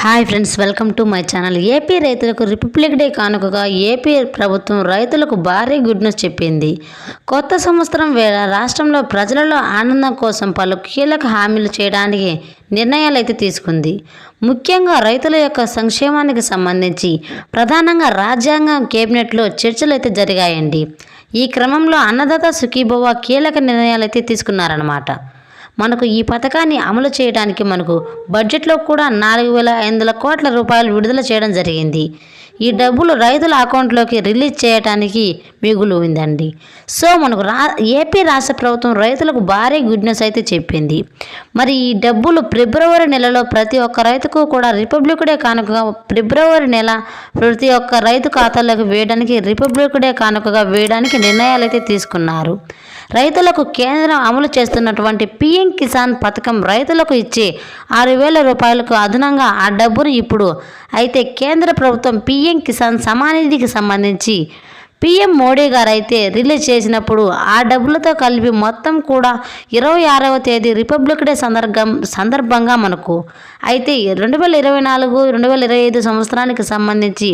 Hi friends welcome to my channel. AP రైతులకు republic day కానుకగా AP ప్రభుత్వం రైతులకు భారీ గుడ్ న్యూస్ చెప్పింది. కొత్త సంవత్సరం వేళ రాష్ట్రంలో ప్రజలలో ఆనందం కోసం పలు కీలక హామీలు చేయడానికి నిర్ణయాలు అయితే తీసుకుంది. ముఖ్యంగా రైతుల యొక్క సంక్షేమానికి సంబంధించి ప్రధానంగా రాజ్యాంగం కేబినెట్లో చర్చలు అయితే జరిగాయండి. ఈ క్రమంలో అన్నదాత సుఖీభవ కీలక నిర్ణయాలు అయితే తీసుకున్నారన్నమాట. మనకు ఈ పథకాన్ని అమలు చేయడానికి మనకు బడ్జెట్లో కూడా నాలుగు వేల ఐదు వందల కోట్ల రూపాయలు విడుదల చేయడం జరిగింది. ఈ డబ్బులు రైతుల అకౌంట్లోకి రిలీజ్ చేయడానికి మిగులు ఉందండి. సో మనకు రా ఏపీ రాష్ట్ర ప్రభుత్వం రైతులకు భారీ గుడ్ న్యూస్ అయితే చెప్పింది. మరి ఈ డబ్బులు ఫిబ్రవరి నెలలో ప్రతి ఒక్క రైతుకు కూడా రిపబ్లిక్ డే కానుకగా ఫిబ్రవరి నెల ప్రతి ఒక్క రైతు ఖాతాలోకి వేయడానికి రిపబ్లిక్ డే కానుకగా వేయడానికి నిర్ణయాలు అయితే తీసుకున్నారు. రైతులకు కేంద్రం అమలు చేస్తున్నటువంటి పిఎం కిసాన్ పథకం రైతులకు ఇచ్చే ఆరు వేల రూపాయలకు అదనంగా ఆ డబ్బును ఇప్పుడు అయితే కేంద్ర ప్రభుత్వం పిఎం కిసాన్ సమానిధికి సంబంధించి పిఎం మోడీ గారు అయితే రిలీజ్ చేసినప్పుడు ఆ డబ్బులతో కలిపి మొత్తం కూడా ఇరవై ఆరవ తేదీ రిపబ్లిక్ డే సందర్భం సందర్భంగా మనకు అయితే రెండు వేల ఇరవై నాలుగు రెండు వేల ఇరవై ఐదు సంవత్సరానికి సంబంధించి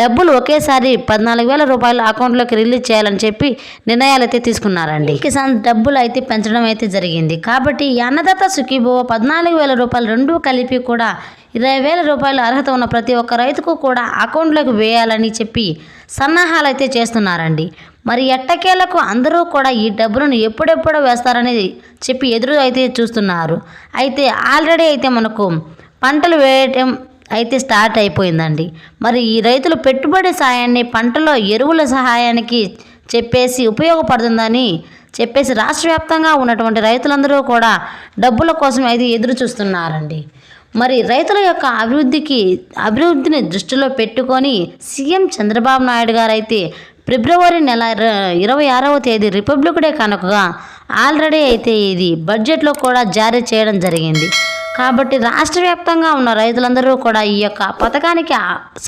డబ్బులు ఒకేసారి పద్నాలుగు వేల రూపాయలు అకౌంట్లోకి రిలీజ్ చేయాలని చెప్పి నిర్ణయాలు అయితే తీసుకున్నారండి. కిసాన్ డబ్బులు అయితే పెంచడం అయితే జరిగింది. కాబట్టి ఈ అన్నదాత సుఖీభో పద్నాలుగు వేల రూపాయలు రెండు కలిపి కూడా ఇరవై వేల రూపాయలు అర్హత ఉన్న ప్రతి ఒక్క రైతుకు కూడా అకౌంట్లోకి వేయాలని చెప్పి సన్నాహాలు అయితే చేస్తున్నారండి. మరి ఎట్టకేలకు అందరూ కూడా ఈ డబ్బులను ఎప్పుడెప్పుడు వేస్తారనేది చెప్పి ఎదురు అయితే చూస్తున్నారు. అయితే ఆల్రెడీ అయితే మనకు పంటలు వేయటం అయితే స్టార్ట్ అయిపోయిందండి. మరి ఈ రైతులు పెట్టుబడి సాయాన్ని పంటలో ఎరువుల సహాయానికి చెప్పేసి ఉపయోగపడుతుందని చెప్పేసి రాష్ట్ర వ్యాప్తంగా ఉన్నటువంటి రైతులందరూ కూడా డబ్బుల కోసం అయితే ఎదురు చూస్తున్నారండి. మరి రైతుల యొక్క అభివృద్ధికి అభివృద్ధిని దృష్టిలో పెట్టుకొని సీఎం చంద్రబాబు నాయుడు గారు అయితే ఫిబ్రవరి నెల ఇరవై ఆరవ తేదీ రిపబ్లిక్ డే కనుకగా ఆల్రెడీ అయితే ఇది బడ్జెట్లో కూడా జారీ చేయడం జరిగింది. కాబట్టి రాష్ట్ర వ్యాప్తంగా ఉన్న రైతులందరూ కూడా ఈ యొక్క పథకానికి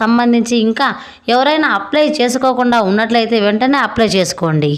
సంబంధించి ఇంకా ఎవరైనా అప్లై చేసుకోకుండా ఉన్నట్లయితే వెంటనే అప్లై చేసుకోండి.